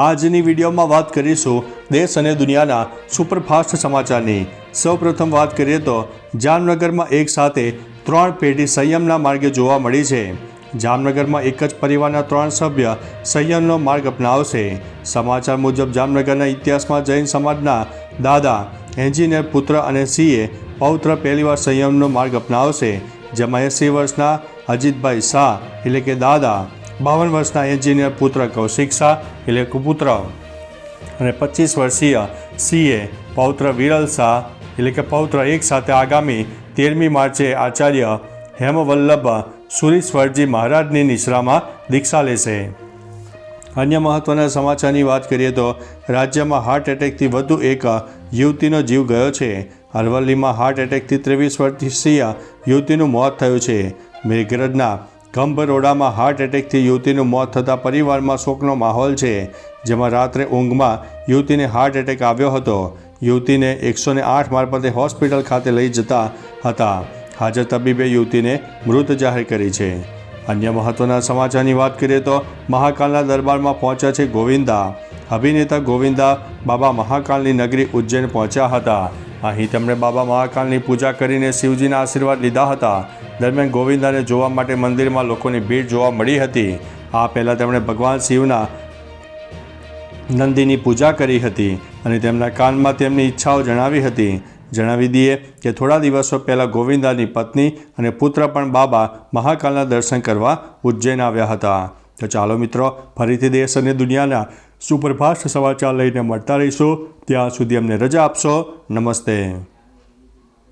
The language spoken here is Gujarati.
આજની વિડીયોમાં વાત કરીશું દેશ અને દુનિયાના સુપરફાસ્ટ સમાચારની. સૌપ્રથમ વાત કરીએ તો જામનગરમાં એક સાથે ત્રણ પેઢી સંયમના માર્ગે જોવા મળી છે. જામનગરમાં એક જ પરિવારના ત્રણ સભ્ય સંયમનો માર્ગ અપનાવશે. સમાચાર મુજબ જામનગરના ઇતિહાસમાં જૈન સમાજના દાદા, એન્જિનિયર, પુત્ર અને સિંહે પૌત્ર પહેલીવાર સંયમનો માર્ગ અપનાવશે. જેમાં એંસી વર્ષના અજીતભાઈ શાહ એટલે કે દાદા બાવન વર્ષના એન્જિનિયર પુત્ર કૌશિક શાહ એટલે કુપુત્ર અને પચીસ વર્ષીય સીએ પૌત્ર વિરલ શાહ એટલે કે પૌત્ર એક સાથે આગામી તેરમી માર્ચે આચાર્ય હેમવલ્લભ સુરીશ્વરજી મહારાજની નિશ્રામાં દીક્ષા લેશે. અન્ય મહત્ત્વના સમાચારની વાત કરીએ તો રાજ્યમાં હાર્ટ એટેકથી વધુ એક યુવતીનો જીવ ગયો છે. અરવલ્લીમાં હાર્ટ એટેકથી ત્રેવીસ વર્ષીય યુવતીનું મોત થયું છે. મેઘરજના ગંભરોડામાં હાર્ટ એટેકથી યુવતીનું મોત થતાં પરિવારમાં શોકનો માહોલ છે. જેમાં રાત્રે ઊંઘમાં યુવતીને હાર્ટ એટેક આવ્યો હતો. યુવતીને એકસો ને આઠ મારફતે હોસ્પિટલ ખાતે લઈ જતા હતા. હાજર તબીબે યુવતીને મૃત જાહેર કરી છે. અન્ય મહત્વના સમાચારની વાત કરીએ તો મહાકાલના દરબારમાં પહોંચ્યા છે ગોવિંદા. અભિનેતા ગોવિંદા બાબા મહાકાલની નગરી ઉજ્જૈન પહોંચ્યા હતા. અહીં તેમણે બાબા મહાકાલની પૂજા કરીને શિવજીના આશીર્વાદ લીધા હતા. દરમિયાન ગોવિંદાને જોવા માટે મંદિરમાં લોકોની ભીડ જોવા મળી હતી. આ પહેલાં તેમણે ભગવાન શિવના નંદીની પૂજા કરી હતી અને તેમના કાનમાં તેમની ઈચ્છાઓ જણાવી હતી. જણાવી દઈએ કે થોડા દિવસો પહેલાં ગોવિંદાની પત્ની અને પુત્ર પણ બાબા મહાકાલના દર્શન કરવા ઉજ્જૈન આવ્યા હતા. તો ચાલો મિત્રો, ફરીથી દેશ અને દુનિયાના સુપરફાસ્ટ સમાચાર લઈને મળતા રહીશું. ત્યાં સુધી અમને રજા આપશો. નમસ્તે.